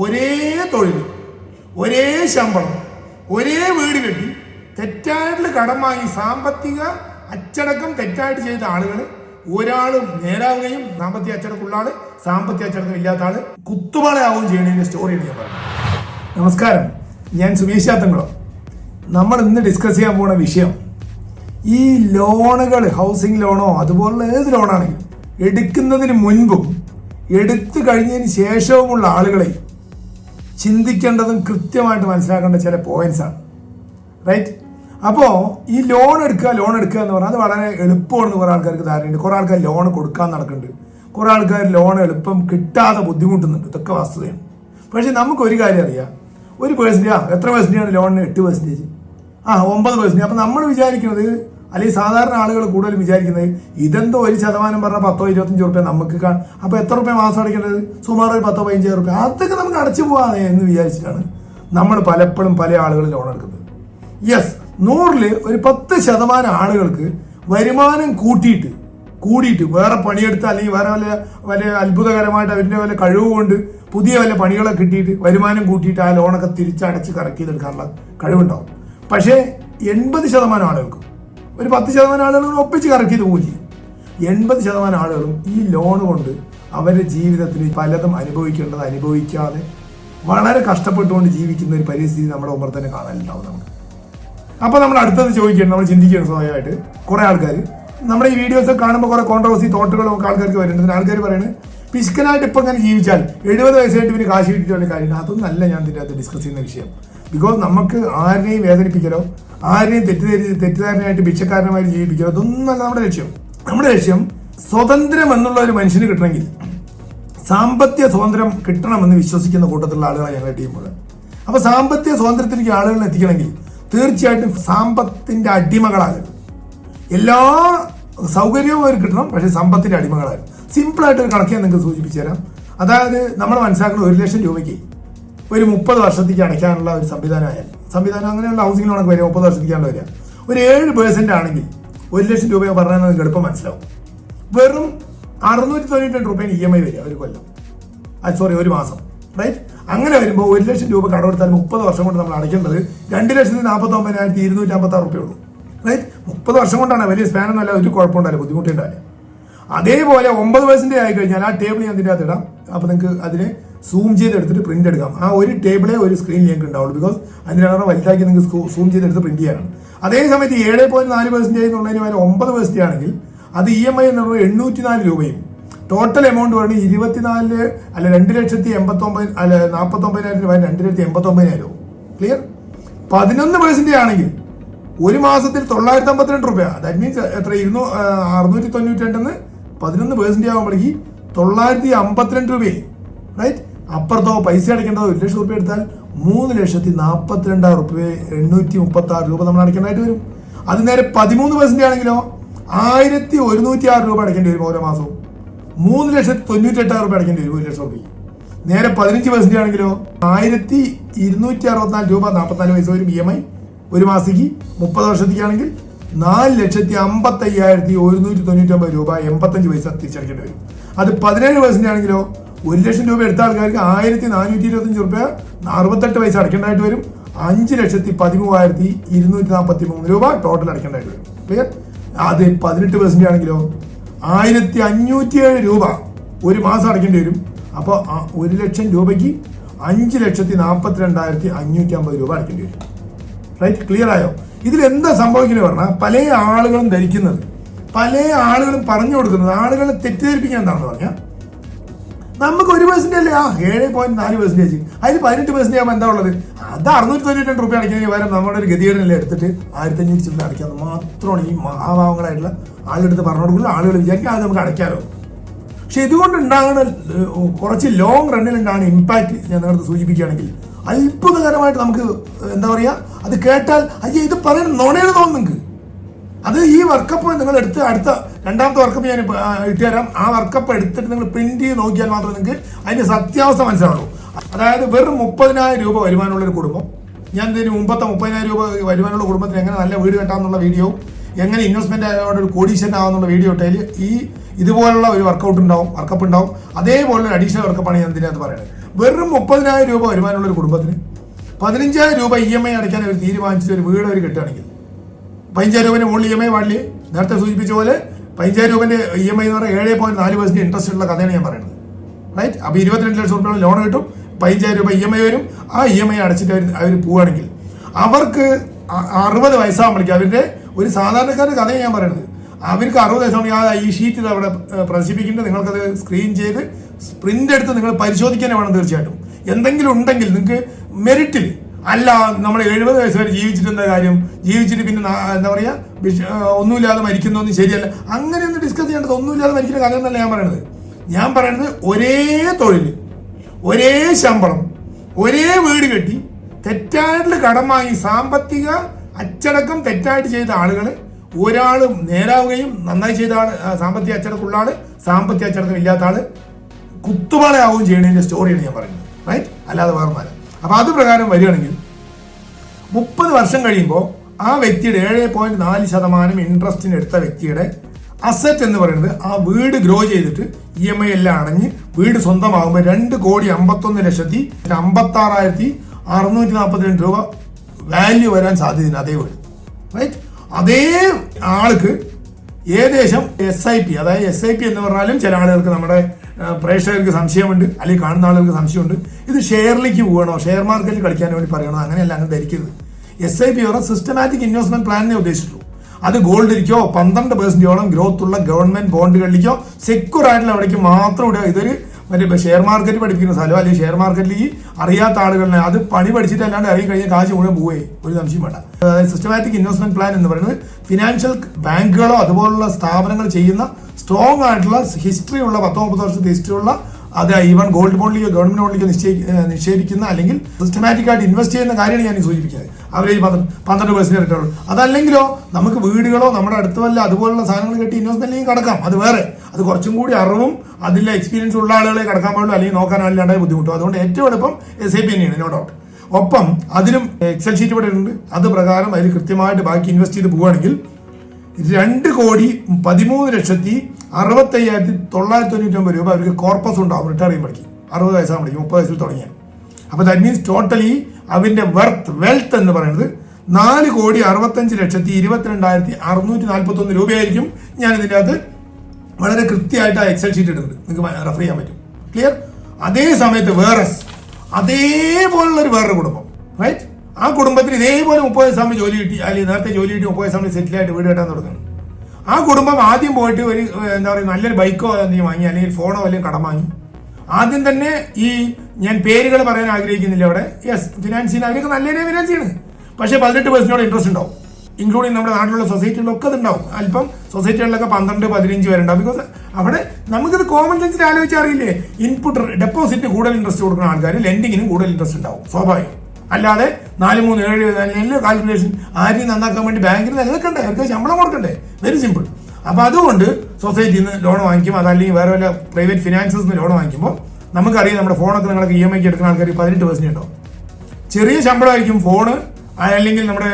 ഒരേ തൊഴിൽ ഒരേ ശമ്പളം ഒരേ വീട് കെട്ടി തെറ്റായിട്ടുള്ള കടം വാങ്ങി സാമ്പത്തിക അച്ചടക്കം തെറ്റായിട്ട് ചെയ്ത ആളുകൾ ഒരാളും നേരാവുകയും സാമ്പത്തിക അച്ചടക്കമുള്ള ആൾ സാമ്പത്തിക അച്ചടക്കം ഇല്ലാത്ത ആൾ കുത്തുപാളയാവുകയും ചെയ്യുന്നതിന്റെ സ്റ്റോറിയാണ് ഞാൻ പറഞ്ഞത് നമസ്കാരം. ഞാൻ സുമേഷ് ചാത്തങ്കുളം നമ്മൾ ഇന്ന് ഡിസ്കസ് ചെയ്യാൻ പോണ വിഷയം ഈ ലോണുകൾ ഹൗസിംഗ് ലോണോ അതുപോലുള്ള ഏത് ലോണാണെങ്കിലും എടുക്കുന്നതിന് മുൻപും എടുത്തു കഴിഞ്ഞതിന് ശേഷവുമുള്ള ആളുകളെ ചിന്തിക്കേണ്ടതും കൃത്യമായിട്ട് മനസ്സിലാക്കേണ്ട ചില പോയിന്റ്സ് ആണ്. റൈറ്റ് അപ്പോൾ ഈ ലോൺ എടുക്കുക ലോൺ എടുക്കുക എന്ന് പറഞ്ഞാൽ അത് വളരെ എളുപ്പമാണെന്ന് കുറേ ആൾക്കാർക്ക് ധാരണയുണ്ട്. കുറേ ആൾക്കാർ ലോൺ കൊടുക്കാൻ നടക്കുന്നുണ്ട്. കുറേ ആൾക്കാർ ലോൺ എളുപ്പം കിട്ടാതെ ബുദ്ധിമുട്ടുന്നുണ്ട്. ഇതൊക്കെ വസ്തുതയാണ്. പക്ഷേ നമുക്ക് ഒരു കാര്യം അറിയാം. ഒരു പേഴ്സന്റേജ് ആ എത്ര ആണ് ലോണിന് എട്ട് പേഴ്സന്റേജ് ആ ഒമ്പത് പേഴ്സന്റേജ് അപ്പം നമ്മൾ വിചാരിക്കുന്നത് അല്ലെങ്കിൽ സാധാരണ ആളുകൾ കൂടുതൽ വിചാരിക്കുന്നത് ഇതെന്തോ ഒരു ശതമാനം പറഞ്ഞാൽ പത്തോ ഇരുപത്തഞ്ച് റുപ്യ നമുക്ക് കാ അപ്പോൾ എത്ര റുപ്യ മാസം അടയ്ക്കേണ്ടത്? സുമാർ ഒരു പത്തോ പതിനഞ്ച് റുപ്യ. അതൊക്കെ നമുക്ക് അടച്ചു പോവാ എന്ന് വിചാരിച്ചിട്ടാണ് നമ്മൾ പലപ്പോഴും പല ആളുകൾ ലോൺ എടുക്കുന്നത്. യെസ് നൂറിൽ ഒരു പത്ത് ശതമാനം ആളുകൾക്ക് വരുമാനം കൂട്ടിയിട്ട് കൂടിയിട്ട് വേറെ പണിയെടുത്ത് അല്ലെങ്കിൽ വേറെ വല്ല വല്ല അത്ഭുതകരമായിട്ട് അവരുടെ വല്ല കഴിവ് കൊണ്ട് പുതിയ വല്ല പണികളൊക്കെ കിട്ടിയിട്ട് വരുമാനം കൂട്ടിയിട്ട് ആ ലോണൊക്കെ തിരിച്ചടച്ച് കറക്റ്റ് ചെയ്തെടുക്കാനുള്ള കഴിവുണ്ടാവും. പക്ഷേ എൺപത് ശതമാനം ആളുകൾക്കും ഒരു പത്ത് ശതമാനം ആളുകളും ഒപ്പിച്ച് കറക്റ്റ് ചെയ്ത് ചെയ്യും. എൺപത് ശതമാനം ആളുകളും ഈ ലോൺ കൊണ്ട് അവരുടെ ജീവിതത്തിൽ പലതും അനുഭവിക്കേണ്ടത് അനുഭവിക്കാതെ വളരെ കഷ്ടപ്പെട്ടുകൊണ്ട് ജീവിക്കുന്ന ഒരു പരിസ്ഥിതി നമ്മുടെ മുമ്പിൽ തന്നെ കാണാനുണ്ടാവും നമ്മൾ അപ്പോൾ നമ്മൾ അടുത്തത് ചോദിക്കണം നമ്മൾ ചിന്തിക്കണം സ്വയമായിട്ട്. കുറേ ആൾക്കാർ. നമ്മുടെ ഈ വീഡിയോസ് കാണുമ്പോൾ കുറേ കോൺട്രവേഴ്സി തോട്ടുകളും ഒക്കെ ആൾക്കാർക്ക് വരുന്നുണ്ട്. ആൾക്കാർ പറയുന്നത് പിശുക്കനായിട്ട് ഇപ്പൊ അങ്ങനെ ജീവിച്ചാൽ എഴുപത് വയസ്സായിട്ട് പിന്നെ കാശ് കിട്ടിയിട്ട് കാര്യം അതൊന്നും അല്ല ഞാൻ ഇതിന്റെ അകത്ത് ഡിസ്കസ് ചെയ്യുന്ന വിഷയം. ബിക്കോസ് നമുക്ക് ആരെയും വേദനിപ്പിക്കലോ ആരെയും തെറ്റിദ്ധരി തെറ്റിദ്ധാരണയായിട്ട് ഭിക്ഷക്കാരനുമായി ജീവിപ്പിക്കലോ അതൊന്നുമല്ല നമ്മുടെ ലക്ഷ്യം. നമ്മുടെ ലക്ഷ്യം സ്വതന്ത്രം എന്നുള്ള ഒരു മനുഷ്യന് കിട്ടണമെങ്കിൽ സാമ്പത്തിക സ്വാതന്ത്ര്യം കിട്ടണമെന്ന് വിശ്വസിക്കുന്ന കൂട്ടത്തിലുള്ള ആളുകളാണ് ഞങ്ങളുടെ ടീമുകൾ അപ്പോൾ അപ്പൊ സാമ്പത്തിക സ്വാതന്ത്ര്യത്തിലേക്ക് ആളുകളെ എത്തിക്കണമെങ്കിൽ തീർച്ചയായിട്ടും സാമ്പത്തിന്റെ അടിമകളാകരുത് എല്ലാ സൗകര്യവും അവർ കിട്ടണം പക്ഷേ സമ്പത്തിന്റെ അടിമകളാകരുത് സിമ്പിളായിട്ട് ഒരു കണക്ക് ഞാൻ നിങ്ങൾക്ക് സൂചിപ്പിച്ചു തരാം അതായത് നമ്മൾ മനസ്സിലാക്കുന്ന ഒരു ലക്ഷം രൂപയ്ക്ക് ഒരു മുപ്പത് വർഷത്തേക്ക് അടയ്ക്കാനുള്ള ഒരു സംവിധാനമായാൽ സംവിധാനം അങ്ങനെയുള്ള ഹൗസിംഗ് ലോണൊക്കെ വരിക മുപ്പത് വർഷത്തേക്കാണ് വരിക. ഒരു ഏഴ് പേഴ്സന്റ് ആണെങ്കിൽ ഒരു ലക്ഷം രൂപ പറഞ്ഞാൽ നിങ്ങൾക്ക് എളുപ്പം മനസ്സിലാവും. വെറും അറുന്നൂറ്റി തൊണ്ണൂറ്റി രണ്ട് റുപ്യാണ് ഇ എം ഐ വരിക ഒരു കൊല്ലം. അത് സോറി ഒരു മാസം. റൈറ്റ് അങ്ങനെ വരുമ്പോൾ ഒരു ലക്ഷം രൂപ കടമെടുത്താൽ മുപ്പത് വർഷം കൊണ്ട് നമ്മൾ അടയ്ക്കേണ്ടത് രണ്ട് ലക്ഷത്തി നാൽപ്പത്തി ഒമ്പതിനായിരത്തി ഇരുന്നൂറ്റി അമ്പത്തി ആറ് റുപ്യ ഉള്ളൂ. റൈറ്റ് മുപ്പത് വർഷം കൊണ്ടാണ് വലിയ സ്പാനൊന്നുമല്ല ഒരു കുഴപ്പമുണ്ടാവില്ല ബുദ്ധിമുട്ടുണ്ടാവില്ല. അതേപോലെ ഒമ്പത് പേഴ്സന്റെ ആയി കഴിഞ്ഞാൽ ആ ടേബിൾ ഞാൻ അതിന്റെ അകത്ത് ഇടാം. അപ്പോൾ നിങ്ങൾക്ക് അതിനെ സൂം ചെയ്തെടുത്തിട്ട് പ്രിന്റ് എടുക്കാം. ആ ഒരു ടേബിളെ ഒരു സ്ക്രീനിൽ ഞങ്ങൾക്ക് ഉണ്ടാവുള്ളൂ. ബിക്കോസ് അതിനകത്ത് വലുതാക്കി നിങ്ങൾക്ക് സൂം ചെയ്തെടുത്ത് പ്രിന്റ് ചെയ്യാനാണ്. അതേ സമയത്ത് ഏഴ് പോയിന്റ് നാല് പെർസെന്റേജ് എന്നുള്ളതിന് വരെ ഒമ്പത് പെർസെന്റേജ് ആണെങ്കിൽ അത് ഇ എം ഐ എന്ന് പറയുന്നത് എണ്ണൂറ്റി നാല് രൂപയും. ടോട്ടൽ എമൗണ്ട് പറയുന്നത് ഇരുപത്തിനാല് അല്ല രണ്ട് ലക്ഷത്തി എൺപത്തി ഒമ്പത് അല്ല നാൽപ്പത്തി ഒമ്പതിനായിരം രൂപ രണ്ട് ലക്ഷത്തി എൺപത്തൊമ്പതിനായിരം ക്ലിയർ പതിനൊന്ന് പെർസെന്റേജ് ആണെങ്കിൽ ഒരു മാസത്തിൽ തൊള്ളായിരത്തി അമ്പത്തിരണ്ട് രൂപ ദാറ്റ് മീൻസ് എത്ര? ഇരുന്നൂ അറുന്നൂറ്റി തൊണ്ണൂറ്റി രണ്ടെന്ന് പതിനൊന്ന് പെർസെന്റേജ് ആകുമ്പോഴേക്ക് തൊള്ളായിരത്തി അമ്പത്തിരണ്ട് രൂപയായി. റൈറ്റ് അപ്പുറത്തോ പൈസ അടയ്ക്കേണ്ടതോ ഒരു ലക്ഷം രൂപ എടുത്താൽ മൂന്ന് ലക്ഷത്തി നാൽപ്പത്തിരണ്ടായിരം റുപ്യ എണ്ണൂറ്റി മുപ്പത്തി ആറ് രൂപ നമ്മൾ അടയ്ക്കേണ്ടതായിട്ട് വരും. അത് നേരെ പതിമൂന്ന് പെർസെന്റ് ആണെങ്കിലോ ആയിരത്തി ഒരുന്നൂറ്റി ആറ് രൂപ അടയ്ക്കേണ്ടി വരും ഓരോ മാസവും. മൂന്ന് ലക്ഷത്തി തൊണ്ണൂറ്റി എട്ടായിരം രൂപ അടയ്ക്കേണ്ടി വരും ഒരു ലക്ഷം റുപ്യ നേരെ പതിനഞ്ച് പെർസെന്റ് ആണെങ്കിലോ ആയിരത്തി ഇരുന്നൂറ്റി അറുപത്തിനാല് രൂപ നാൽപ്പത്തിനാല് പൈസ വരും ഇ എം ഐ ഒരു മാസത്തേക്ക്. മുപ്പത് വർഷത്തേക്കാണെങ്കിൽ നാല് ലക്ഷത്തി അമ്പത്തി അയ്യായിരത്തി ഒരുന്നൂറ്റി തൊണ്ണൂറ്റി ഒമ്പത് രൂപ എൺപത്തഞ്ച് പൈസ തിരിച്ചടക്കേണ്ടി വരും. അത് പതിനേഴ് പെർസെന്റ് ആണെങ്കിലോ ഒരു ലക്ഷം രൂപ എടുത്ത ആൾക്കാർക്ക് ആയിരത്തി നാനൂറ്റി ഇരുപത്തഞ്ച് റുപ്യ അറുപത്തെട്ട് പൈസ അടക്കേണ്ടതായിട്ട് വരും. അഞ്ച് ലക്ഷത്തി പതിമൂവായിരത്തി ഇരുന്നൂറ്റി നാൽപ്പത്തി മൂന്ന് രൂപ ടോട്ടൽ അടക്കേണ്ടതായിട്ട് വരും. ക്ലിയർ അത് പതിനെട്ട് പെർസെന്റ് ആണെങ്കിലോ ആയിരത്തി അഞ്ഞൂറ്റി ഏഴ് രൂപ ഒരു മാസം അടയ്ക്കേണ്ടി വരും. അപ്പോൾ ഒരു ലക്ഷം രൂപയ്ക്ക് അഞ്ച് ലക്ഷത്തി നാൽപ്പത്തി രണ്ടായിരത്തി അഞ്ഞൂറ്റി അമ്പത് രൂപ അടയ്ക്കേണ്ടി വരും. റൈറ്റ് ക്ലിയർ ആയോ? ഇതിൽ എന്താ സംഭവിക്കുന്നത് പറഞ്ഞാൽ പല ആളുകളും ധരിക്കുന്നത് പല ആളുകളും പറഞ്ഞു കൊടുക്കുന്നത് ആളുകളെ തെറ്റിദ്ധരിപ്പിക്കാൻ എന്താണെന്ന് പറഞ്ഞാൽ നമുക്ക് ഒരു പെർസെന്റ് അല്ലേ? ആ ഏഴ് പോയിന്റ് നാല് പെർസെന്റേജ് അതിൽ പതിനെട്ട് പെർസെന്റ് ആകുമ്പോൾ എന്താ ഉള്ളത്? അത് അറുന്നൂറ്റി തൊണ്ണൂറ്റി രണ്ട് റുപ്യ അടയ്ക്കുന്നതിന് പകരം നമ്മുടെ ഒരു ഗതികേടനല്ലേ എടുത്തിട്ട് ആയിരത്തി അഞ്ഞൂറ്റി ചില്ലറ അടയ്ക്കാന്ന് മാത്രമാണ് ഈ മഹാഭാവങ്ങളായിട്ടുള്ള ആളെടുത്ത് പറഞ്ഞു കൊടുക്കുന്നത് ആളുകൾ വിചാരിക്കുക അത് നമുക്ക് അടയ്ക്കാലോ. പക്ഷെ ഇതുകൊണ്ട് ഉണ്ടാകുന്ന കുറച്ച് ലോങ് റണ്ണിൽ ഉണ്ടാകുന്ന ഇമ്പാക്ട് ഞാൻ നിങ്ങളുടെ സൂചിപ്പിക്കുകയാണെങ്കിൽ അത്ഭുതകരമായിട്ട് നമുക്ക് എന്താ പറയുക അത് കേട്ടാൽ അയ്യോ ഇത് പറയുന്നത് നുണയാണ് തോന്നുന്നു നിങ്ങൾക്ക്. അത് ഈ വർക്കപ്പ് നിങ്ങൾ എടുത്ത് അടുത്ത രണ്ടാമത്തെ വർക്കപ്പ് ഞാൻ ഇട്ടുതരാം ആ വർക്കപ്പ് എടുത്തിട്ട് നിങ്ങൾ പ്രിന്റ് ചെയ്ത് നോക്കിയാൽ മാത്രമേ നിങ്ങൾക്ക് അതിന്റെ സത്യാവസ്ഥ മനസ്സിലാവുള്ളൂ. അതായത് വെറും മുപ്പതിനായിരം രൂപ വരുമാനമുള്ള ഒരു കുടുംബം. ഞാൻ ഇതിന് മുമ്പത്തെ മുപ്പതിനായിരം രൂപ വരുമാനമുള്ള കുടുംബത്തിന് എങ്ങനെ നല്ല വീട് കെട്ടാമെന്നുള്ള വീഡിയോ എങ്ങനെ ഇൻവെസ്റ്റ്മെന്റ് ആയതോടെ ഒരു കോടീശ്വരൻ ആവാന്നുള്ള വീഡിയോ ഇട്ടതിൽ ഈ ഇതുപോലുള്ള ഒരു വർക്കൗട്ട് ഉണ്ടാവും വർക്കപ്പ് ഉണ്ടാവും. അതേപോലെ ഒരു അഡീഷണൽ വർക്കപ്പാണ് ഞാൻ ഇതിനകത്ത് പറയുന്നത്. വെറും മുപ്പതിനായിരം രൂപ വരുമാനമുള്ള ഒരു കുടുംബത്തിന് പതിനഞ്ചായിരം രൂപ ഇ എം ഐ അടയ്ക്കാൻ അവർ തീരുമാനിച്ചിട്ട് ഒരു വീട് അവർ കിട്ടുകയാണെങ്കിൽ പതിനഞ്ചായിരം രൂപന്റെ മുകളിൽ ഇ എം ഐ പാടില്ലേ നേരത്തെ സൂചിപ്പിച്ച പോലെ പതിനഞ്ചായിരം രൂപന്റെ ഇ എം ഐ എന്ന് പറഞ്ഞാൽ ഏഴ് പോയിന്റ് നാല് പെർസെന്റ് ഇൻട്രസ്റ്റ് ഉള്ള കഥയാണ് ഞാൻ പറയുന്നത്. റൈറ്റ് അപ്പോൾ ഇരുപത്തിരണ്ട് ലക്ഷം രൂപയുടെ ലോൺ കിട്ടും. പതിനഞ്ചായിരം രൂപ ഇ എം ഐ വരും. ആ ഇ എം ഐ അടച്ചിട്ട് അവർ അവർ പോവുകയാണെങ്കിൽ അവർക്ക് അറുപത് വയസ്സാകുമ്പോഴേക്കും അവരുടെ ഒരു സാധാരണക്കാരുടെ കഥയാണ് ഞാൻ പറയുന്നത്. അവർക്ക് അറുപത് വയസ്സാകുമ്പോൾ ആ ഈ ഷീറ്റ് അവിടെ പ്രദർശിപ്പിക്കേണ്ടത് നിങ്ങൾക്കത് സ്ക്രീൻ ചെയ്ത് സ്പ്രിന്റ് എടുത്ത് നിങ്ങൾ പരിശോധിക്കാനേ വേണം തീർച്ചയായിട്ടും. എന്തെങ്കിലും ഉണ്ടെങ്കിൽ നിങ്ങൾക്ക് മെറിറ്റിൽ അല്ല നമ്മൾ എഴുപത് വയസ്സ് വരെ ജീവിച്ചിട്ട് എന്താ കാര്യം? ജീവിച്ചിട്ട് പിന്നെ എന്താ പറയുക ഒന്നുമില്ലാതെ മരിക്കുന്നൊന്നും ശരിയല്ല. അങ്ങനെ ഒന്ന് ഡിസ്കസ് ചെയ്യേണ്ടത് ഒന്നുമില്ലാതെ മരിക്കുന്ന കാര്യം എന്നല്ല ഞാൻ പറയണത്. ഞാൻ പറയുന്നത് ഒരേ തൊഴിൽ ഒരേ ശമ്പളം ഒരേ വീട് കെട്ടി തെറ്റായിട്ടുള്ള കടം വാങ്ങി സാമ്പത്തിക അച്ചടക്കം തെറ്റായിട്ട് ചെയ്ത ആളുകൾ ഒരാൾ നേരാവുകയും നന്നായി ചെയ്ത ആൾ സാമ്പത്തിക അച്ചടക്കമുള്ള ആൾ സാമ്പത്തിക അച്ചടക്കം ഇല്ലാത്ത ആൾ കുത്തുപാളയാവുകയും ചെയ്യണതിന്റെ സ്റ്റോറിയാണ് ഞാൻ പറയുന്നത്. റൈറ്റ് അല്ലാതെ വേറെ അപ്പൊ അത് പ്രകാരം വരികയാണെങ്കിൽ മുപ്പത് വർഷം കഴിയുമ്പോൾ ആ വ്യക്തിയുടെ ഏഴ് പോയിന്റ് നാല് ശതമാനം ഇൻട്രസ്റ്റിന് എടുത്ത വ്യക്തിയുടെ അസറ്റ് എന്ന് പറയുന്നത് ആ വീട് ഗ്രോ ചെയ്തിട്ട് ഇ എം ഐ എല്ലാം അടഞ്ഞ് വീട് സ്വന്തമാകുമ്പോൾ രണ്ട് കോടി അമ്പത്തൊന്ന് ലക്ഷത്തി അമ്പത്തി ആറായിരത്തി അറുന്നൂറ്റി നാൽപ്പത്തിരണ്ട് രൂപ വാല്യൂ വരാൻ സാധ്യതയുണ്ട് അതേ വീട്. റൈറ്റ് അതേ ആൾക്ക് ഏകദേശം എസ് ഐ പി അതായത് എസ് ഐ പി എന്ന് പറഞ്ഞാലും ചില ആളുകൾക്ക് നമ്മുടെ പ്രേക്ഷകർക്ക് സംശയമുണ്ട് അല്ലെങ്കിൽ കാണുന്ന ആളുകൾക്ക് സംശയമുണ്ട്. ഇത് ഷെയറിലേക്ക് പോകണോ? ഷെയർ മാർക്കറ്റിൽ കളിക്കാൻ വേണ്ടി പറയണോ? അങ്ങനെയല്ല അങ്ങനെ ധരിക്കരുത്. എസ് ഐ പി പറഞ്ഞാൽ സിസ്റ്റമാറ്റിക് ഇൻവെസ്റ്റ്മെന്റ് പ്ലാനിനെ ഉദ്ദേശിച്ചിട്ടുള്ളൂ. അത് ഗോൾഡിലേക്കോ പന്ത്രണ്ട് പെർസെന്റോളം ഗ്രോത്ത് ഉള്ള ഗവൺമെന്റ് ബോണ്ടുകളിലേക്കോ സെക്യൂർ ആയിട്ടുള്ള അവിടേക്ക് മാത്രം ഇടുക. ഇതൊരു മറ്റേ ഷെയർ മാർക്കറ്റ് പഠിപ്പിക്കുന്ന സ്ഥലം അല്ലെങ്കിൽ ഷെയർ ഈ അറിയാത്ത ആളുകളെ അത് പണി പഠിച്ചിട്ട് അല്ലാണ്ട് ഇറങ്ങി കഴിഞ്ഞാൽ കാശ് മുഴുവൻ പോവേ. ഒരു സംശയം വേണ്ട. അതായത് സിസ്റ്റമാറ്റിക് ഇൻവെസ്റ്റ്മെന്റ് പ്ലാൻ എന്ന് പറയുന്നത് ഫിനാൻഷ്യൽ ബാങ്കുകളോ അതുപോലുള്ള സ്ഥാപനങ്ങൾ ചെയ്യുന്ന സ്ട്രോങ് ആയിട്ടുള്ള ഹിസ്റ്ററി ഉള്ള പത്തോ മുപ്പത് വർഷത്തെ ഹിസ്റ്ററി ഉള്ള അത് ഈവൻ ഗോൾഡ് ബോണ്ടിലേക്കോ ഗവൺമെന്റ് ബോണ്ടിലേക്കോ നിശ്ചയി നിക്ഷേപിക്കുന്ന അല്ലെങ്കിൽ സിസ്റ്റമാറ്റിക് ആയിട്ട് ഇൻവെസ്റ്റ് ചെയ്യുന്ന കാര്യമാണ് ഞാൻ സൂചിപ്പിക്കുന്നത്. പന്ത്ര- പന്ത്രണ്ട് പെർസെന്റ് റിട്ടേൺ അതല്ലെങ്കിലോ നമുക്ക് വീടുകളോ നമ്മുടെ അടുത്ത് വല്ല അതുപോലുള്ള സാധനങ്ങൾ കെട്ടി ഇൻവെസ്റ്റ്മെന്റിലേക്ക് കടക്കാം. അത് വേറെ. അത് കുറച്ചും കൂടി അറിവും അതിലെ എക്സ്പീരിയൻസ് ഉള്ള ആളുകളെ കടക്കാൻ പാടുള്ളൂ അല്ലെങ്കിൽ നോക്കാൻ ആളില്ലാണ്ടായ ബുദ്ധിമുട്ടും. അതുകൊണ്ട് ഏറ്റവും എളുപ്പം എസ് ഐ പി തന്നെയാണ് നോ ഡൗട്ട് ഒപ്പം അതിനും എക്സൽ ഷീറ്റ് ഇവിടെ ഉണ്ട് അത് പ്രകാരം അതിൽ കൃത്യമായിട്ട് ബാക്കി ഇൻവെസ്റ്റ് ചെയ്ത് പോവുകയാണെങ്കിൽ രണ്ട് കോടി പതിമൂന്ന് ലക്ഷത്തി അറുപത്തയ്യായിരത്തി തൊള്ളായിരത്തി തൊണ്ണൂറ്റി ഒമ്പത് രൂപ അവർക്ക് കോർപ്പസ് ഉണ്ടാവും റിട്ടയർ ചെയ്യുമ്പോഴേക്ക് അറുപത് വയസ്സാകുമ്പോഴേക്കും മുപ്പത് വയസ്സിൽ തുടങ്ങിയാൽ അപ്പോൾ ദാറ്റ് മീൻസ് ടോട്ടലി അവന്റെ വെർത്ത് വെൽത്ത് എന്ന് പറയുന്നത് നാല് കോടി അറുപത്തഞ്ച് ലക്ഷത്തി ഇരുപത്തിരണ്ടായിരത്തി അറുന്നൂറ്റി നാൽപ്പത്തി ഒന്ന് രൂപയായിരിക്കും ഞാൻ ഇതിന്റെ അകത്ത് വളരെ കൃത്യമായിട്ട് ആ എക്സൽ ഷീറ്റ് ഇടുന്നത്. നിങ്ങൾക്ക് റെഫർ ചെയ്യാൻ പറ്റും. ക്ലിയർ അതേ സമയത്ത് വേറെ അതേപോലുള്ള ഒരു വേറൊരു കുടുംബം. റൈറ്റ് ആ കുടുംബത്തിന് ഇതേപോലെ മുപ്പത് വയസ്സാകുമ്പോൾ ജോലി കിട്ടി അല്ലെങ്കിൽ നേരത്തെ ജോലി കിട്ടി മുപ്പത് വയസ്സാകുമ്പോൾ സെറ്റിൽ ആയിട്ട് വീട് കെട്ടാൻ തുടങ്ങുന്നു ആ കുടുംബം ആദ്യം പോയിട്ട് ഒരു എന്താ പറയുക നല്ലൊരു ബൈക്കോ എന്തെങ്കിലും വാങ്ങി അല്ലെങ്കിൽ ഫോണോ അല്ലെങ്കിൽ കടം വാങ്ങി. ആദ്യം തന്നെ ഈ ഞാൻ പേരുകൾ പറയാൻ ആഗ്രഹിക്കുന്നില്ല അവിടെ. യെസ് ഫിനാൻസ് ചെയ്യുന്ന അവരൊക്കെ നല്ല രീതിയിൽ ഫിനാൻസ് ചെയ്യണം. പക്ഷേ പതിനെട്ട് പേഴ്സിനോട് ഇൻട്രസ്റ്റ് ഉണ്ടാവും. ഇൻക്ലൂഡിങ് നമ്മുടെ നാട്ടിലുള്ള സൊസൈറ്റികളിലൊക്കെ ഉണ്ടാവും അല്പം സൊസൈറ്റികളിലൊക്കെ പന്ത്രണ്ട് പതിനഞ്ച് വരെ ഉണ്ടാവും ബിക്കോസ് അവിടെ നമുക്കിത് കോമൺ സെൻസിൽ ആലോചിച്ചറിയില്ലേ ഇൻപുട്ട് ഡെപ്പോസിറ്റ് കൂടുതൽ ഇൻട്രസ്റ്റ് കൊടുക്കുന്ന ആൾക്കാർ ലെൻഡിങ്ങിനും കൂടുതൽ ഇൻട്രസ്റ്റ് ഉണ്ടാവും. സ്വാഭാവികം. അല്ലാതെ നാല് മൂന്ന് ഏഴ് നല്ല കാൽക്കുലേഷൻ ആരെയും നന്നാക്കാൻ വേണ്ടി ബാങ്കിന് നിലനിൽക്കണ്ടേ? അവർക്ക് ശമ്പളം കൊടുക്കണ്ടേ? വെരി സിമ്പിൾ അപ്പോൾ അതുകൊണ്ട് സൊസൈറ്റിയിൽ നിന്ന് ലോൺ വാങ്ങിക്കും. അതല്ലെങ്കിൽ വേറെ വല്ല പ്രൈവറ്റ് ഫിനാൻസസ് നിന്ന് ലോൺ വാങ്ങിക്കുമ്പോൾ നമുക്കറിയാം നമ്മുടെ ഫോണൊക്കെ നിങ്ങൾക്ക് ഇ എം ഐക്ക് എടുക്കുന്ന ആൾക്കാർ പതിനെട്ട് പെർസെന്റ് ഉണ്ടാവും ചെറിയ ശമ്പളമായിരിക്കും ഫോണ് അല്ലെങ്കിൽ നമ്മുടെ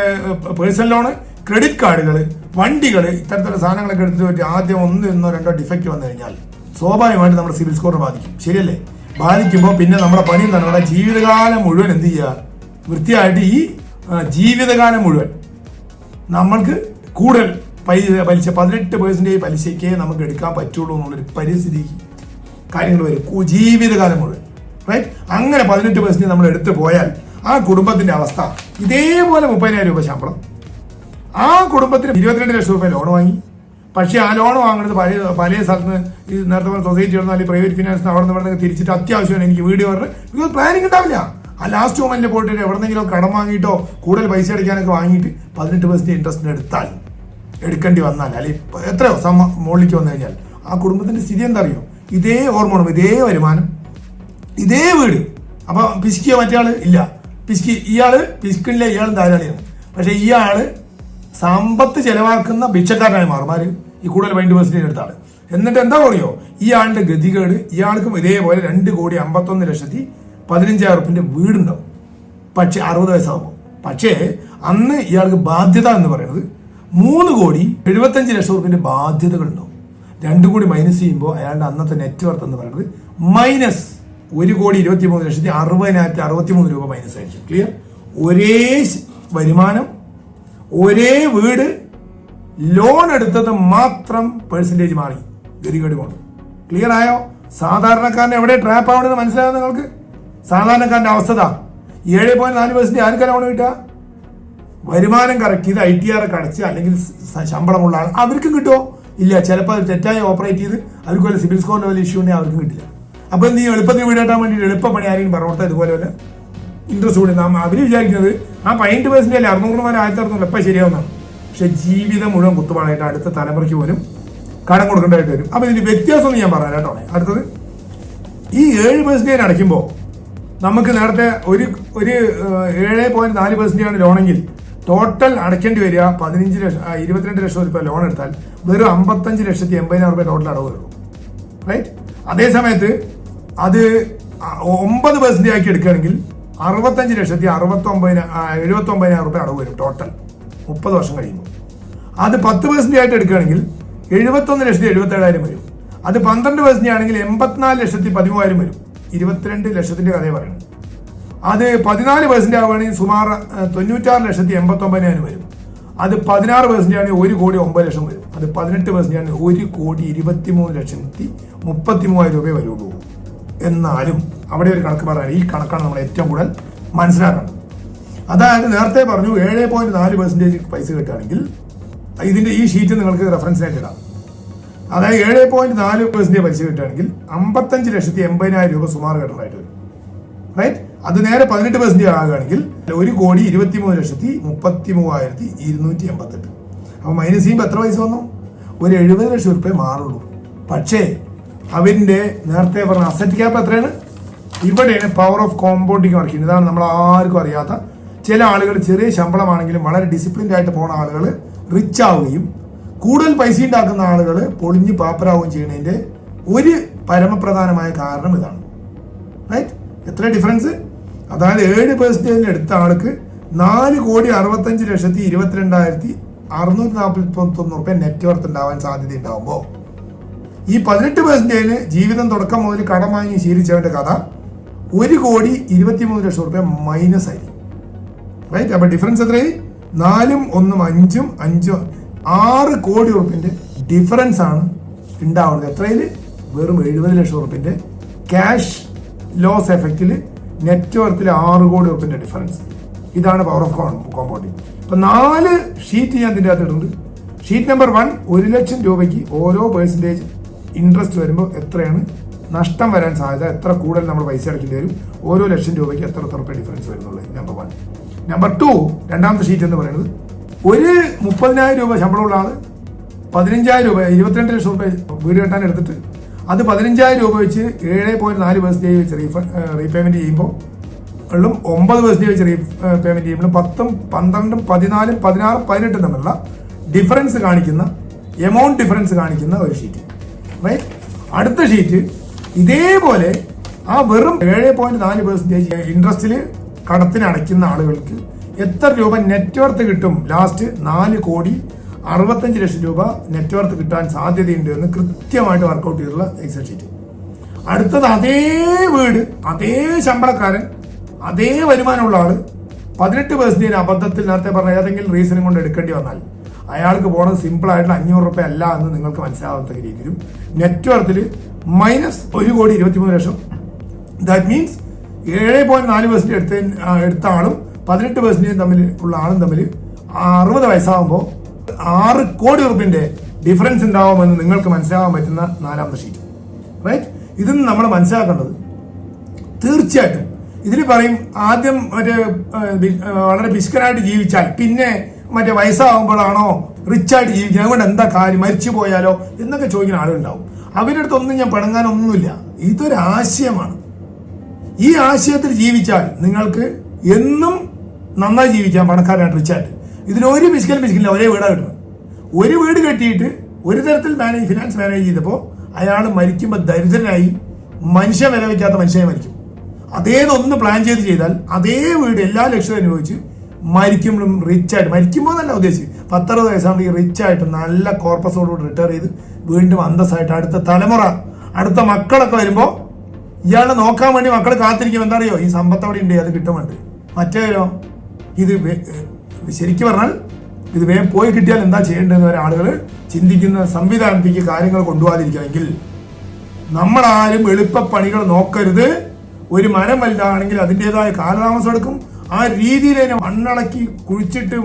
പേഴ്സണൽ ലോണ് ക്രെഡിറ്റ് കാർഡുകൾ വണ്ടികൾ ഇത്തരത്തിലുള്ള സാധനങ്ങളൊക്കെ എടുത്തിട്ട് പറ്റി ആദ്യം ഒന്ന് ഒന്നോ രണ്ടോ ഡിഫക്റ്റ് വന്നു കഴിഞ്ഞാൽ സ്വാഭാവികമായിട്ട് നമ്മുടെ സിവിൽ സ്കോർ ബാധിക്കും. ശരിയല്ലേ? ബാധിക്കുമ്പോൾ പിന്നെ നമ്മുടെ പണി എന്താണ്? നമ്മുടെ ജീവിതകാലം മുഴുവൻ എന്ത് ചെയ്യുക? വൃത്തിയായിട്ട് ഈ ജീവിതകാലം മുഴുവൻ നമ്മൾക്ക് കൂടുതൽ പലിശ പതിനെട്ട് പേഴ്സന്റേജ് പലിശയ്ക്കേ നമുക്ക് എടുക്കാൻ പറ്റുള്ളൂ എന്നുള്ളൊരു പരിസ്ഥിതി കാര്യങ്ങൾ വരും. ജീവിതകാലം മുഴുവൻ റൈറ്റ് അങ്ങനെ പതിനെട്ട് പേഴ്സന്റേജ് നമ്മൾ എടുത്തു പോയാൽ ആ കുടുംബത്തിന്റെ അവസ്ഥ ഇതേപോലെ മുപ്പതിനായിരം രൂപ ശമ്പളം. ആ കുടുംബത്തിന് ഇരുപത്തിരണ്ട് ലക്ഷം രൂപ ലോൺ വാങ്ങി. പക്ഷേ ആ ലോൺ വാങ്ങുന്നത് പഴയ പല സ്ഥലത്ത് നിന്ന് ഈ നേരത്തെ പറഞ്ഞ സൊസൈറ്റി അല്ലെങ്കിൽ പ്രൈവറ്റ് ഫിനാൻസ് അവിടെ നിന്ന് നിന്ന് തിരിച്ചിട്ട് അത്യാവശ്യമാണ് എനിക്ക് വീട് പറഞ്ഞ്. ബിക്കോസ് പ്ലാനിങ് ഉണ്ടാവില്ല. ആ ലാസ്റ്റ് മൊമെന്റിൽ പോയിട്ട് എവിടെന്നെങ്കിലും കടം വാങ്ങിയിട്ടോ കൂടുതൽ പൈസ അടിക്കാനൊക്കെ വാങ്ങിയിട്ട് പതിനെട്ട് പെർസെന്റ് ഇൻട്രസ്റ്റിന് എടുത്താൽ എടുക്കേണ്ടി വന്നാൽ അല്ലെങ്കിൽ എത്രയോ സമ മുകളിലേക്ക് വന്നു കഴിഞ്ഞാൽ ആ കുടുംബത്തിന്റെ സ്ഥിതി എന്താ അറിയോ ഇതേ ഹോർമോണും ഇതേ വരുമാനം ഇതേ വീട്. അപ്പൊ പിസ്കിയ മറ്റേ ഇല്ല. പിസ്കി ഇയാൾ പിശുക്കില്ല ഇയാളും ധാരാളിയാണ് പക്ഷെ ഇയാൾ സമ്പത്ത് ചെലവാക്കുന്ന ഭിക്ഷക്കാരനായി മാറും. ഈ കൂടുതൽ പതിനെട്ട് പെർസെന്റേജ് എടുത്ത ആൾ എന്നിട്ട് എന്താ പറയോ ഇയാളുടെ ഗതികേട് ഇയാൾക്കും ഇതേപോലെ രണ്ട് കോടി അമ്പത്തൊന്ന് ലക്ഷത്തി പതിനഞ്ചായിരം ഉറുപ്പിന്റെ വീടുണ്ടാവും. പക്ഷേ അറുപത് വയസ്സാകുമ്പോൾ പക്ഷേ അന്ന് ഇയാൾക്ക് ബാധ്യത എന്ന് പറയുന്നത് മൂന്ന് കോടി എഴുപത്തഞ്ച് ലക്ഷം റുപ്യന്റെ ബാധ്യതകൾ ഉണ്ടാവും രണ്ടും കൂടി മൈനസ് ചെയ്യുമ്പോൾ അയാളുടെ അന്നത്തെ നെറ്റ് വർത്ത് എന്ന് പറയുന്നത് മൈനസ് ഒരു കോടി ഇരുപത്തി മൂന്ന് ലക്ഷത്തി അറുപതിനായിരത്തി അറുപത്തി മൂന്ന് രൂപ മൈനസ് ആയിരിക്കും. ക്ലിയർ ഒരേ വരുമാനം ഒരേ വീട് ലോൺ എടുത്തത് മാത്രം പെർസെന്റേജ് മാറി. ഗതികേട് കൊണ്ട്. ക്ലിയർ ആയോ? സാധാരണക്കാരൻ എവിടെ ട്രാപ്പ് ആവണമെന്ന് മനസ്സിലായോ നിങ്ങൾക്ക്? സാധാരണക്കാരന്റെ അവസ്ഥ. ഏഴ് പോയിന്റ് നാല് പെർസെന്റ് ആർക്കാരെ ലോൺ കിട്ടുക? വരുമാനം കറക്റ്റ് ചെയ്ത് ഐ ടി ആർ അടച്ച് അല്ലെങ്കിൽ ശമ്പളമുള്ള ആൾ അവർക്കും കിട്ടുമോ ഇല്ല ചിലപ്പോൾ അത് തെറ്റായി ഓപ്പറേറ്റ് ചെയ്ത് അവർക്ക് വല്ല സിബിൽ സ്കോറിന്റെ വല്ല ഇഷ്യൂ ഉണ്ടെങ്കിൽ അവർക്കും കിട്ടില്ല. അപ്പോൾ നീ എളുപ്പത്തിൽ വീടാട്ടാൻ വേണ്ടിയിട്ട് എളുപ്പ എളുപ്പപ്പണി ആരെങ്കിലും പറഞ്ഞോട്ടെ ഇതുപോലെ വല്ല ഇൻട്രസ്റ്റ് കൂടി. നാം അവർ വിചാരിക്കുന്നത് ആ പതിനെട്ട് പേഴ്സന്റ് അല്ല അറുന്നൂറ് രൂപ ആയിരത്തി അറുന്നൂറ് എപ്പോൾ ശരിയാവുന്നതാണ് പക്ഷേ ജീവിതം മുഴുവൻ കുത്തുപാടായിട്ട് അടുത്ത തലമുറയ്ക്ക് പോലും കടം കൊടുക്കേണ്ടതായിട്ട് വരും. അപ്പോൾ ഇതിന്റെ വ്യത്യാസം ഞാൻ പറയാം കേട്ടോ. അടുത്തത് ഈ ഏഴ് പേഴ്സന്റേജ് അടയ്ക്കുമ്പോൾ നമുക്ക് നേരത്തെ ഒരു ഒരു ഏഴ് പോയിന്റ് നാല് പെർസെന്റേജ് ആണ് ലോണെങ്കിൽ ടോട്ടൽ അടയ്ക്കേണ്ടി വരിക പതിനഞ്ച് ലക്ഷം ഇരുപത്തിരണ്ട് ലക്ഷം രൂപ ലോൺ എടുത്താൽ വെറും അമ്പത്തഞ്ച് ലക്ഷത്തി എൺപതിനായിരം രൂപ ടോട്ടൽ അടവ് വരുള്ളൂ റൈറ്റ് അതേ സമയത്ത് അത് ഒമ്പത് പെർസെന്റ് ആക്കി എടുക്കുകയാണെങ്കിൽ അറുപത്തഞ്ച് ലക്ഷത്തി അറുപത്തി ഒമ്പതിന എഴുപത്തി ഒമ്പതിനായിരം രൂപ അടവ് വരും ടോട്ടൽ മുപ്പത് വർഷം കഴിയുമ്പോൾ. അത് പത്ത് പെർസെന്റ് ആയിട്ട് എടുക്കുകയാണെങ്കിൽ എഴുപത്തൊന്ന് ലക്ഷത്തി എഴുപത്തേഴായിരം വരും. അത് പന്ത്രണ്ട് പെർസെന്റ് ആണെങ്കിൽ എൺപത്തിനാല് ലക്ഷത്തി പതിമൂവായിരം വരും. ഇരുപത്തിരണ്ട് ലക്ഷത്തിന്റെ കഥയെ പറയുന്നത് അത് പതിനാല് പെർസെന്റ് ആവുകയാണെങ്കിൽ സുമാർ തൊണ്ണൂറ്റാറ് ലക്ഷത്തി എൺപത്തി ഒമ്പതിനായിരം വരും. അത് പതിനാറ് പെർസെന്റ് ആണെങ്കിൽ ഒരു കോടി ഒമ്പത് ലക്ഷം വരും. അത് പതിനെട്ട് പെർസെന്റ് ആണെങ്കിൽ ഒരു കോടി ഇരുപത്തി മൂന്ന് ലക്ഷത്തി മുപ്പത്തി മൂവായിരം രൂപയെ വരുള്ളൂ എന്നാലും അവിടെ ഒരു കണക്ക് പറയാൻ ഈ കണക്കാണ് നമ്മൾ ഏറ്റവും കൂടുതൽ മനസ്സിലാക്കണം അതായത് നേരത്തെ പറഞ്ഞു ഏഴ് പോയിന്റ് നാല് പെർസെന്റേജ് പൈസ കിട്ടുകയാണെങ്കിൽ ഇതിന്റെ ഈ ഷീറ്റ് നിങ്ങൾക്ക് റെഫറൻസിനായിട്ട് ഇടാം. അതായത് ഏഴ് പോയിന്റ് നാല് പെർസെന്റേജ് പലിശ കിട്ടുകയാണെങ്കിൽ അമ്പത്തഞ്ച് ലക്ഷത്തി എൺപതിനായിരം രൂപ സുമാർ കെട്ടണമായിട്ട് വരും. റൈറ്റ് അത് നേരെ പതിനെട്ട് പെർസെന്റ് ആകുകയാണെങ്കിൽ ഒരു കോടി ഇരുപത്തി മൂന്ന് ലക്ഷത്തി മുപ്പത്തി മൂവായിരത്തി ഇരുന്നൂറ്റി എൺപത്തെട്ട്. അപ്പൊ മൈനസ് ചെയ്യുമ്പോൾ എത്ര പൈസ വന്നു? ഒരു എഴുപത് ലക്ഷം റുപ്യ മാറുള്ളൂ. പക്ഷേ അവന്റെ നേരത്തെ പറഞ്ഞ അസറ്റ് ക്യാപ്പ് എത്രയാണ്? ഇവിടെയാണ് പവർ ഓഫ് കോമ്പൗണ്ടിങ് വർക്ക് ഇതാണ് നമ്മൾ ആർക്കും അറിയാത്ത. ചില ആളുകൾ ചെറിയ ശമ്പളമാണെങ്കിലും വളരെ ഡിസിപ്ലിൻഡ് ആയിട്ട് പോണ ആളുകൾ റിച്ച് ആവുകയും കൂടുതൽ പൈസ ഉണ്ടാക്കുന്ന ആളുകൾ പൊളിഞ്ഞ് പാപ്പരാവുകയും ചെയ്യുന്നതിന്റെ ഒരു പരമപ്രധാനമായ കാരണം ഇതാണ്. റൈറ്റ് എത്ര ഡിഫറൻസ് അതായത് ഏഴ് പെർസെന്റേജിന് എടുത്ത ആൾക്ക് നാല് കോടി അറുപത്തഞ്ച് ലക്ഷത്തി ഇരുപത്തിരണ്ടായിരത്തി അറുന്നൂറ്റി നാൽപ്പത്തി ഒന്ന് റുപ്യ നെറ്റ് വർത്ത് ഉണ്ടാവാൻ സാധ്യത ഉണ്ടാവുമ്പോൾ ഈ പതിനെട്ട് പെർസെന്റേജിന് ജീവിതം തുടക്കം മുതൽ കടം വാങ്ങി ശീലിച്ചവന്റെ കഥ ഒരു കോടി ഇരുപത്തിമൂന്ന് ലക്ഷം റുപ്യ മൈനസ് ആയിരിക്കും. റൈറ്റ് അപ്പം ഡിഫറൻസ് എത്രയായി? നാലും ഒന്നും അഞ്ചും അഞ്ചും ആറ് കോടി ഉറുപ്പിന്റെ ഡിഫറൻസ് ആണ് ഉണ്ടാവുന്നത്. എത്രയിൽ? വെറും എഴുപത് ലക്ഷം ഉറുപ്പിന്റെ ക്യാഷ് ലോസ് എഫക്റ്റിൽ നെറ്റ് വർത്തിൽ ആറ് കോടി ഉറുപ്പിന്റെ ഡിഫറൻസ് ഇതാണ് പവർ ഓഫ് കോമ്പൗണ്ടിങ് ഇപ്പൊ നാല് ഷീറ്റ് ഞാൻ ഇതിന്റെ അകത്തിട്ടുണ്ട് ഷീറ്റ് നമ്പർ വൺ ഒരു ലക്ഷം രൂപയ്ക്ക് ഓരോ പേഴ്സന്റേജ് ഇൻട്രസ്റ്റ് വരുമ്പോൾ എത്രയാണ്? നഷ്ടം വരാൻ സാധ്യത എത്ര കൂടുതൽ നമ്മൾ പൈസ അടയ്ക്കേണ്ടി വരും? ഓരോ ലക്ഷം രൂപയ്ക്ക് എത്ര എത്ര ഡിഫറൻസ് വരുന്നുള്ളത്? നമ്പർ വൺ നമ്പർ ടു രണ്ടാമത്തെ ഷീറ്റ് എന്ന് പറയുന്നത് ഒരു മുപ്പതിനായിരം രൂപ ശമ്പളമുള്ള ആൾ പതിനഞ്ചായിരം രൂപ ഇരുപത്തിരണ്ട് ലക്ഷം രൂപ വീട് കെട്ടാൻ എടുത്തിട്ട് അത് പതിനഞ്ചായിരം രൂപ വെച്ച് ഏഴ് പോയിന്റ് നാല് പെർസെന്റേജ് വെച്ച് റീഫണ്ട് റീപേയ്മെന്റ് ചെയ്യുമ്പോൾ ഉള്ളും ഒമ്പത് പെർസെന്റേജ് വെച്ച് റീപേയ്മെന്റ് ചെയ്യുമ്പോൾ പത്തും പന്ത്രണ്ടും പതിനാലും പതിനാറും പതിനെട്ടും തമ്മിലുള്ള ഡിഫറൻസ് കാണിക്കുന്ന എമൗണ്ട് ഡിഫറൻസ് കാണിക്കുന്ന ഒരു ഷീറ്റ് റൈറ്റ് അടുത്ത ഷീറ്റ് ഇതേപോലെ ആ വെറും ഏഴ് പോയിന്റ് നാല് പെർസെന്റേജ് ഇൻട്രസ്റ്റിൽ കടത്തിന് അടയ്ക്കുന്ന ആളുകൾക്ക് എത്ര രൂപ നെറ്റ്വർത്ത് കിട്ടും? ലാസ്റ്റ് നാല് കോടി അറുപത്തഞ്ച് ലക്ഷം രൂപ നെറ്റ്വർത്ത് കിട്ടാൻ സാധ്യതയുണ്ട് എന്ന് കൃത്യമായിട്ട് വർക്കൗട്ട് ചെയ്തിട്ടുള്ള എക്സൽ ഷീറ്റ് അടുത്തത് അതേ വീട് അതേ ശമ്പളക്കാരൻ അതേ വരുമാനമുള്ള ആൾ പതിനെട്ട് പേഴ്സന്റേജ് അബദ്ധത്തിൽ നേരത്തെ പറഞ്ഞ ഏതെങ്കിലും റീസണും കൊണ്ട് എടുക്കേണ്ടി വന്നാൽ അയാൾക്ക് പോണത് സിമ്പിൾ ആയിട്ടുള്ള അഞ്ഞൂറ് റുപ്യ അല്ല എന്ന് നിങ്ങൾക്ക് മനസ്സിലാവാത്ത രീതിയിലും നെറ്റ്വർത്തിൽ മൈനസ് ഒരു കോടി ഇരുപത്തിമൂന്ന് ലക്ഷം. ദാറ്റ് മീൻസ് ഏഴ് പോയിന്റ് നാല് പെർസെന്റ് എടുത്ത എടുത്ത ആളും പതിനെട്ട് പേഴ്സന്റേജും തമ്മിൽ ഉള്ള ആളും തമ്മിൽ അറുപത് വയസ്സാകുമ്പോൾ ആറ് കോടി റുപ്യന്റെ ഡിഫറൻസ് ഉണ്ടാവുമെന്ന് നിങ്ങൾക്ക് മനസ്സിലാവാൻ പറ്റുന്ന നാലാമത്തെ ഷീറ്റ് റൈറ്റ് ഇതിൽ നമ്മൾ മനസ്സിലാക്കേണ്ടത്. തീർച്ചയായിട്ടും. ഇതിൽ പറയും ആദ്യം മറ്റേ വളരെ ബിസ്കനായിട്ട് ജീവിച്ചാൽ പിന്നെ മറ്റേ വയസ്സാകുമ്പോഴാണോ റിച്ചായിട്ട് ജീവിക്കുക അതുകൊണ്ട് എന്താ കാര്യം? മരിച്ചു പോയാലോ? എന്നൊക്കെ ചോദിക്കുന്ന ആളുകളുണ്ടാവും അവരുടെ അടുത്തൊന്നും ഞാൻ പിണങ്ങാനൊന്നുമില്ല. ഇതൊരാശയമാണ് ഈ ആശയത്തിൽ ജീവിച്ചാൽ നിങ്ങൾക്ക് എന്നും നന്നായി ജീവിക്കാം പണക്കാരായിട്ട് റിച്ചായിട്ട് ഒരു മിസ്കിലും പിശുക്കില്ല ഒരേ വീടാണ് കിട്ടുന്നത്. ഒരു വീട് കെട്ടിയിട്ട് ഒരു തരത്തിൽ മാനേജ് ഫിനാൻസ് മാനേജ് ചെയ്തപ്പോൾ അയാൾ മരിക്കുമ്പോൾ ദരിദ്രനായി മനുഷ്യ വില വയ്ക്കാത്ത മനുഷ്യനെ മരിക്കും. അതേതൊന്ന് പ്ലാൻ ചെയ്ത് ചെയ്താൽ അതേ വീട് എല്ലാ ലക്ഷ്യവും അനുഭവിച്ച് മരിക്കുമ്പോഴും റിച്ചായിട്ട് മരിക്കുമ്പോൾ എന്നല്ല ഉദ്ദേശിച്ച് പത്തറുപത് ഈ റിച്ചായിട്ട് നല്ല കോർപ്പസോടുകൂടി റിട്ടയർ ചെയ്ത് വീണ്ടും അന്തസ്സായിട്ട് അടുത്ത തലമുറ അടുത്ത മക്കളൊക്കെ വരുമ്പോൾ ഇയാളെ നോക്കാൻ വേണ്ടി മക്കൾ കാത്തിരിക്കും. എന്താ അറിയോ? ഈ സമ്പത്ത് അവിടെ ഉണ്ട് അത് കിട്ടുമുണ്ട് മറ്റേരോ ഇത് ശരിക്കും പറഞ്ഞാൽ ഇത് വേഗം പോയി കിട്ടിയാൽ എന്താ ചെയ്യേണ്ടതെന്ന് വരെ ആളുകൾ ചിന്തിക്കുന്ന സംവിധാനത്തേക്ക് കാര്യങ്ങൾ കൊണ്ടുപോകാതിരിക്കണമെങ്കിൽ നമ്മളാരും എളുപ്പപ്പണികൾ നോക്കരുത്. ഒരു മരം വലുതാണെങ്കിൽ അതിന്റെതായ കാലതാമസം എടുക്കും. ആ രീതിയിൽ അതിനെ മണ്ണിളക്കി കുഴിച്ചിട്ട്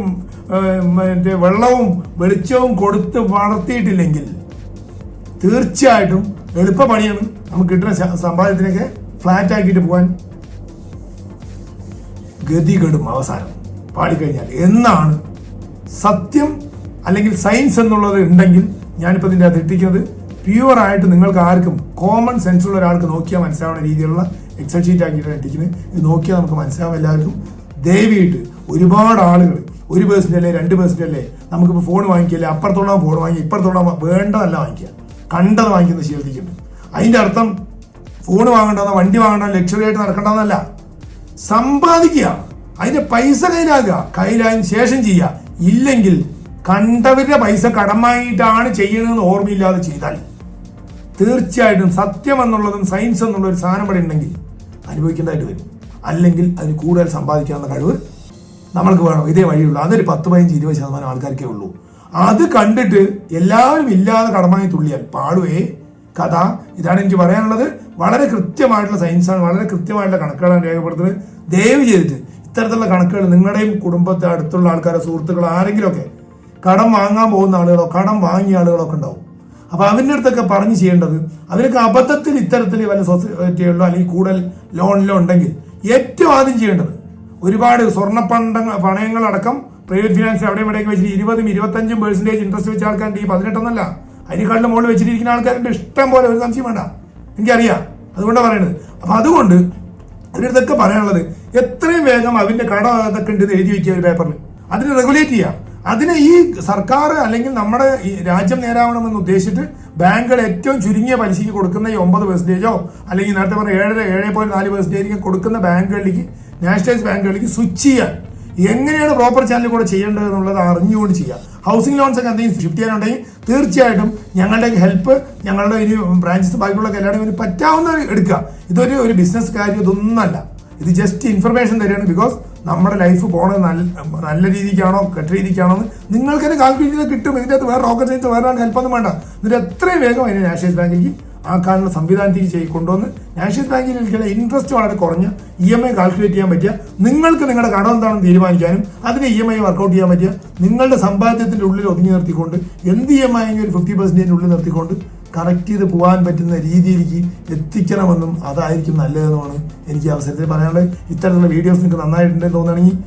മറ്റേ വെള്ളവും വെളിച്ചവും കൊടുത്ത് വളർത്തിയിട്ടില്ലെങ്കിൽ തീർച്ചയായിട്ടും എളുപ്പ പണിയാണ് നമുക്ക് കിട്ടുന്ന സമ്പാദ്യത്തിനൊക്കെ ഫ്ലാറ്റ് ആക്കിയിട്ട് പോകാൻ ഗതികെടും അവസാനം. പാടിക്കഴിഞ്ഞാൽ. എന്നാണ് സത്യം അല്ലെങ്കിൽ സയൻസ് എന്നുള്ളത് ഉണ്ടെങ്കിൽ ഞാനിപ്പോൾ ഇതിന്റെ അകത്ത് എത്തിക്കുന്നത് പ്യുവർ ആയിട്ട് നിങ്ങൾക്ക് ആർക്കും കോമൺ സെൻസ് ഉള്ള ഒരാൾക്ക് നോക്കിയാൽ മനസ്സിലാവുന്ന രീതിയിലുള്ള എക്സൽ ഷീറ്റ് ആക്കിയിട്ടാണ് എത്തിക്കുന്നത് ഇത് നോക്കിയാൽ നമുക്ക് മനസ്സിലാവും എല്ലാവർക്കും. ദയവിയിട്ട് ഒരുപാട് ആളുകൾ ഒരു പേഴ്സന്റ് അല്ലേ രണ്ട് പേഴ്സന്റ് അല്ലേ നമുക്കിപ്പോൾ ഫോൺ വാങ്ങിക്കില്ല അപ്പുറത്തോളം ഫോൺ വാങ്ങി ഇപ്പുറത്തോളം വേണ്ടതല്ല വാങ്ങിക്കുക. കണ്ടത് വാങ്ങിക്കുന്ന ശീലത്തിക്കുണ്ട് അതിന്റെ അർത്ഥം ഫോൺ വാങ്ങണ്ടെന്നോ വണ്ടി വാങ്ങണ്ട ലക്ഷറി ആയിട്ട് നടക്കണ്ടെന്നല്ല സമ്പാദിക്കുക. അതിന്റെ പൈസ കയ്യിലാകുക കയ്യിലായതിനു ശേഷം ചെയ്യുക. ഇല്ലെങ്കിൽ കണ്ടവരുടെ പൈസ കടമായിട്ടാണ് ചെയ്യണമെന്ന് ഓർമ്മയില്ലാതെ ചെയ്താൽ തീർച്ചയായിട്ടും സത്യം എന്നുള്ളതും സയൻസ് എന്നുള്ള ഒരു സാധനം ഇവിടെ ഉണ്ടെങ്കിൽ അനുഭവിക്കേണ്ടതായിട്ട് വരും. അല്ലെങ്കിൽ അതിന് കൂടുതൽ സമ്പാദിക്കാനുള്ള കഴിവ് നമ്മൾക്ക് വേണം. ഇതേ വഴിയുള്ളൂ. അതൊരു പത്ത് പതിനഞ്ച് ഇരുപത് ശതമാനം ആൾക്കാർക്കേ ഉള്ളൂ. അത് കണ്ടിട്ട് എല്ലാവരും ഇല്ലാതെ കടമായി തുള്ളിയാൽ പാടുവേ. കഥ. ഇതാണ് എനിക്ക് പറയാനുള്ളത്. വളരെ കൃത്യമായിട്ടുള്ള സയൻസാണ്. വളരെ കൃത്യമായിട്ടുള്ള കണക്കുകളാണ് രേഖപ്പെടുത്തുന്നത്. ദയവ് ചെയ്തിട്ട് ഇത്തരത്തിലുള്ള കണക്കുകൾ നിങ്ങളുടെയും കുടുംബത്തെ അടുത്തുള്ള ആൾക്കാരെ സുഹൃത്തുക്കൾ ആരെങ്കിലുമൊക്കെ കടം വാങ്ങാൻ പോകുന്ന ആളുകളോ കടം വാങ്ങിയ ആളുകളൊക്കെ ഉണ്ടാവും. അപ്പോൾ അവന്റെ അടുത്തൊക്കെ പറഞ്ഞു ചെയ്യേണ്ടത് അവരൊക്കെ അബദ്ധത്തിൽ ഇത്തരത്തിൽ വല്ല സൊസൈറ്റികളിലോ അല്ലെങ്കിൽ കൂടുതൽ ലോണിലോ ഉണ്ടെങ്കിൽ ഏറ്റവും ആദ്യം ചെയ്യേണ്ടത് ഒരുപാട് സ്വർണ പണ്ട പണയങ്ങളടക്കം പ്രൈവറ്റ് ഫിനാൻസ് അവിടെ ഇവിടെയൊക്കെ വെച്ചിട്ട് ഇരുപതും ഇരുപത്തഞ്ചും പേഴ്സന്റേജ് ഇൻട്രസ്റ്റ് വെച്ച ആൾക്കാരുണ്ട്. ഈ പതിനെട്ടൊന്നല്ല അതിനേക്കാളും മുകളിൽ വെച്ചിരിക്കുന്ന ആൾക്കാരുടെ ഇഷ്ടം പോലെ ഒരു സംശയം വേണ്ട. എനിക്കറിയാം. അതുകൊണ്ടാണ് പറയുന്നത്. അപ്പൊ അതുകൊണ്ട് അവരിതൊക്കെ പറയാനുള്ളത് എത്രയും വേഗം അവന്റെ കട അതൊക്കെ ഉണ്ട് എഴുതി വെക്കുക ഒരു പേപ്പറിൽ അതിനെ റെഗുലേറ്റ് ചെയ്യുക. അതിനെ ഈ സർക്കാർ അല്ലെങ്കിൽ നമ്മുടെ ഈ രാജ്യം നേരാവണമെന്ന് ഉദ്ദേശിച്ചിട്ട് ബാങ്കുകൾ ഏറ്റവും ചുരുങ്ങിയ പലിശയ്ക്ക് കൊടുക്കുന്ന ഈ ഒമ്പത് പെർസെന്റേജോ അല്ലെങ്കിൽ നേരത്തെ പറഞ്ഞ ഏഴര ഏഴ് പോയിന്റ് നാല് പെർസെന്റേജ് കൊടുക്കുന്ന ബാങ്കുകളിലേക്ക് നാഷണലൈസ് ബാങ്കുകളിലേക്ക് സ്വിച്ച് ചെയ്യാൻ എങ്ങനെയാണ് പ്രോപ്പർ ചാനൽ കൂടെ ചെയ്യേണ്ടത് എന്നുള്ളത് അറിഞ്ഞുകൊണ്ട് ചെയ്യുക ഹൗസിംഗ് ലോൺസ് ഒക്കെ എന്തെങ്കിലും ഷിഫ്റ്റ് ചെയ്യാനുണ്ടെങ്കിൽ തീർച്ചയായിട്ടും ഞങ്ങളുടെ ഹെൽപ്പ് ഞങ്ങളുടെ ഇനി ബ്രാഞ്ചസ് ബാക്കിയുള്ള എല്ലാവരും ഒരു പറ്റാവുന്ന എടുക്കുക. ഇതൊരു ഒരു ബിസിനസ് കാര്യം ഇതൊന്നല്ല ഇത് ജസ്റ്റ് ഇൻഫർമേഷൻ തരികയാണ് ബിക്കോസ് നമ്മുടെ ലൈഫ് പോണത് നല്ല നല്ല രീതിക്കാണോ കെട്ട രീതിക്കാണോ എന്ന് നിങ്ങൾക്ക് തന്നെ കാൽക്കുലേറ്റ് ചെയ്ത് കിട്ടും. ഇതിന്റെ അകത്ത് വേറെ റോക്കറ്റ് സയൻസ് വേറെ ഹെൽപ്പൊന്നും വേണ്ട. എന്നിട്ട് എത്രയും വേഗം അതിനെ നാഷണൽ ബാങ്കിലേക്ക് ആക്കാനുള്ള സംവിധാനത്തേക്ക് ചെയ്ത് കൊണ്ടുവന്ന് നാഷണൽ ബാങ്കിൽ ഇരിക്കുന്ന ഇൻട്രസ്റ്റ് വളരെ കുറഞ്ഞ് ഇ എം ഐ കാൽക്കുലേറ്റ് ചെയ്യാൻ പറ്റുക നിങ്ങൾക്ക് നിങ്ങളുടെ കടം എന്താണെന്ന് തീരുമാനിക്കാനും അതിന് ഇ എം ഐ വർക്കൗട്ട് ചെയ്യാൻ പറ്റുക നിങ്ങളുടെ സമ്പാദ്യത്തിന്റെ ഉള്ളിൽ ഒതുങ്ങി നിർത്തിക്കൊണ്ട് എന്ത് ഇ എം ഐ ഒരു ഫിഫ്റ്റി പെർസെന്റേജിന്റെ ഉള്ളിൽ നിർത്തിക്കൊണ്ട് കറക്റ്റ് ചെയ്ത് പോകാൻ പറ്റുന്ന രീതിയിലേക്ക് എത്തിക്കണമെന്നും അതായിരിക്കും നല്ലതെന്നുമാണ് എനിക്ക് അവസരത്തിൽ പറയാനുള്ളത്. ഇത്തരത്തിലുള്ള വീഡിയോസ് നിങ്ങൾക്ക് നന്നായിട്ടുണ്ടെന്ന് തോന്നുകയാണെങ്കിൽ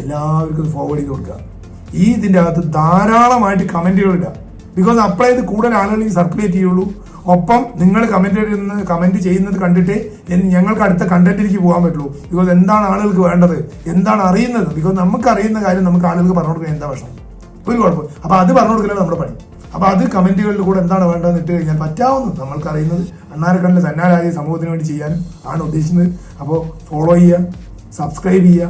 എല്ലാവർക്കും ഫോർവേഡ് ചെയ്ത് കൊടുക്കുക. ഈ ഇതിന്റെ അകത്ത് ധാരാളമായിട്ട് കമന്റുകൾ ഇടുക. ബിക്കോസ് അപ്ലൈ ചെയ്ത് കൂടുതൽ ആളുകൾ സർക്കുലേറ്റ് ചെയ്യുള്ളൂ. ഒപ്പം നിങ്ങൾ കമന്റ് ഇടുന്ന കമന്റ് ചെയ്യുന്നത് കണ്ടിട്ട് ഞങ്ങൾക്ക് അടുത്ത കണ്ടന്റിലേക്ക് പോകാൻ പറ്റുള്ളൂ. ബിക്കോസ് എന്താണ് ആളുകൾക്ക് വേണ്ടത്? എന്താണ് അറിയുന്നത്? ബിക്കോസ് നമുക്ക് അറിയുന്ന കാര്യം നമുക്ക് ആളുകൾക്ക് പറഞ്ഞു കൊടുക്കാൻ എന്താ പ്രശ്നം? ഒരു കുഴപ്പം അപ്പൊ അത് പറഞ്ഞു കൊടുക്കലാണ് നമ്മുടെ പണി. അപ്പൊ അത് കമന്റുകളിൽ കൂടെ എന്താണ് വേണ്ടതെന്ന് ഇട്ട് കഴിഞ്ഞാൽ പറ്റാവുന്നത് നമ്മൾക്ക് അറിയുന്നത് അണ്ണാരക്കണ്ണിൽ തന്നാലായ സമൂഹത്തിന് വേണ്ടി ചെയ്യാനും ആണ് ഉദ്ദേശിക്കുന്നത്. അപ്പോൾ ഫോളോ ചെയ്യുക സബ്സ്ക്രൈബ് ചെയ്യുക.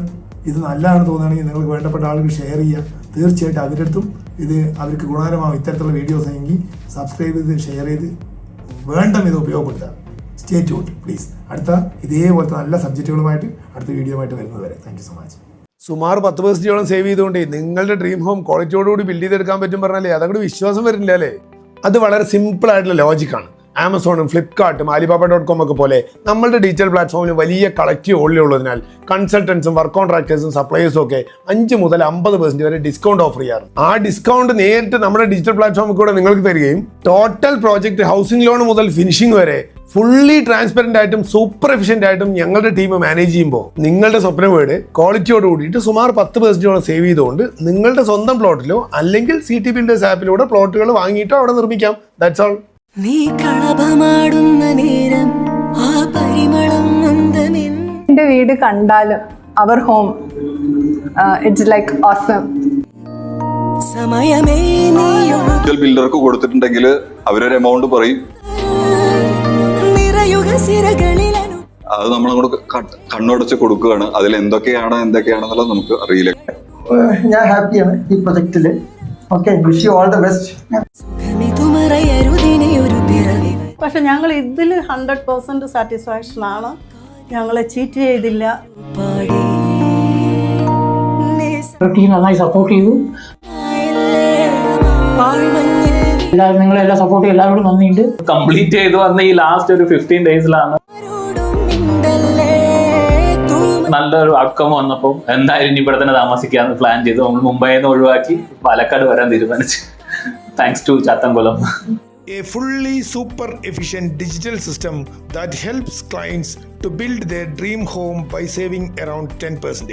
ഇത് നല്ലതാണ് തോന്നുകയാണെങ്കിൽ നിങ്ങൾക്ക് വേണ്ടപ്പെട്ട ആളുകൾ ഷെയർ ചെയ്യുക. തീർച്ചയായിട്ടും അവരുടെ അടുത്തും ഇത് അവർക്ക് ഗുണകരമാകും ഇത്തരത്തിലുള്ള വീഡിയോസ് എങ്കിൽ സബ്സ്ക്രൈബ് ചെയ്ത് ഷെയർ ചെയ്ത്. വേണ്ട ഇത് ഉപയോഗപ്പെടുത്തുക. സ്റ്റേ ട്യൂട്ട് പ്ലീസ് അടുത്ത ഇതേപോലത്തെ നല്ല സബ്ജക്റ്റുകളുമായിട്ട് അടുത്ത വീഡിയോ ആയിട്ട് വരുന്നത് വരെ. താങ്ക് യു സോ മച്ച് സുമാർ പത്ത് പെർസെന്റോളം സേവ് ചെയ്തുകൊണ്ട് നിങ്ങളുടെ ഡ്രീം ഹോം ക്വാളിറ്റിയോടുകൂടി ബിൽഡ് ചെയ്തെടുക്കാൻ പറ്റും പറഞ്ഞാലേ അതങ്ങോട്ട് വിശ്വാസം വരുന്നില്ല അല്ലേ? അത് വളരെ സിമ്പിൾ ആയിട്ടുള്ള ലോജിക്കാണ് ആമസോണും ഫ്ലിപ്കാർട്ടും അലിബാബ ഡോട്ട് കോം ഒക്കെ പോലെ നമ്മളുടെ ഡിജിറ്റൽ പ്ലാറ്റ്ഫോമിൽ വലിയ കളക്റ്റീവ് ഓൺലി ഉള്ളതിനാൽ കൺസൾട്ടൻസും വർക്ക് കോൺട്രാക്ടേഴ്സും സപ്ലൈയേഴ്സും ഒക്കെ അഞ്ച് മുതൽ അമ്പത് പെർസെന്റ് വരെ ഡിസ്കൗണ്ട് ഓഫർ ചെയ്യാറ്. ആ ഡിസ്കൗണ്ട് നേരിട്ട് നമ്മുടെ ഡിജിറ്റൽ പ്ലാറ്റ്ഫോമിൽ കൂടെ നിങ്ങൾക്ക് തരികയും ടോട്ടൽ പ്രോജക്റ്റ് ഹൗസിംഗ് ലോൺ മുതൽ ഫിനിഷിംഗ് വരെ ഫുള്ളി ട്രാൻസ്പെറന്റ് ആയിട്ടും സൂപ്പർ എഫിഷ്യന്റ് ആയിട്ടും ഞങ്ങളുടെ ടീം മാനേജ് ചെയ്യുമ്പോൾ നിങ്ങളുടെ സ്വപ്ന വീട് ക്വാളിറ്റിയോട് കൂടിയിട്ട് സുമാർ പത്ത് പെർസെന്റോളം സേവ് ചെയ്തുകൊണ്ട് നിങ്ങളുടെ സ്വന്തം പ്ലോട്ടിലോ അല്ലെങ്കിൽ സി ടി ബിൽഡേഴ്സ് ആപ്പിലൂടെ പ്ലോട്ടുകൾ വാങ്ങിയിട്ടോ അവിടെ നിർമ്മിക്കാം. ദാറ്റ്സ് ഓൾ നീ കളഭമാടുന്ന നേരം ആ പരിമളം എന്റെ വീട് കണ്ടാലും അവർ ഹോം. ഇറ്റ്സ് ലൈക്ക് ഓസം സമയമേ ബിൽഡർക്ക് കൊടുത്തിട്ടുണ്ടെങ്കിൽ അവരൊരു എമൗണ്ട് പറയും. അത് നമ്മൾ അങ്ങോട്ട് ക- കണ്ണുടച്ച് കൊടുക്കുകയാണ്. അതിൽ എന്തൊക്കെയാണ് എന്തൊക്കെയാണെന്നുള്ളത് നമുക്ക് അറിയില്ല. ഞാൻ ഹാപ്പിയാണ് ഈ പ്രൊജക്റ്റിൽ okay wish you all the best പക്ഷെ ഞങ്ങൾ ഇതിൽ ഹൺഡ്രഡ് പേഴ്സന്റ് സാറ്റിസ്ഫാക്ഷൻ ആണ്. ഞങ്ങളെ ചീറ്റ് ചെയ്തില്ല. നന്നായി സപ്പോർട്ട് ചെയ്തു. എല്ലാവരും നിങ്ങളെല്ലാം സപ്പോർട്ട് ചെയ്യും എല്ലാവരോടും നന്ദിയുണ്ട്. കംപ്ലീറ്റ് ചെയ്ത് വന്ന ഈ ലാസ്റ്റ് ഒരു ഫിഫ്റ്റീൻ ഡേയ്സിലാണ് നല്ലൊരു ഔട്ട്കം വന്നപ്പോൾ എന്തായാലും ഇനി ഇവിടെ തന്നെ താമസിക്കാന്ന് പ്ലാൻ ചെയ്തു. നമ്മൾ മുംബൈയിൽ നിന്ന് ഒഴിവാക്കി പാലക്കാട് വരാൻ തീരുമാനിച്ചു. Thanks to Chathankulam. A fully super efficient digital system that helps clients to build their dream home by saving around 10%.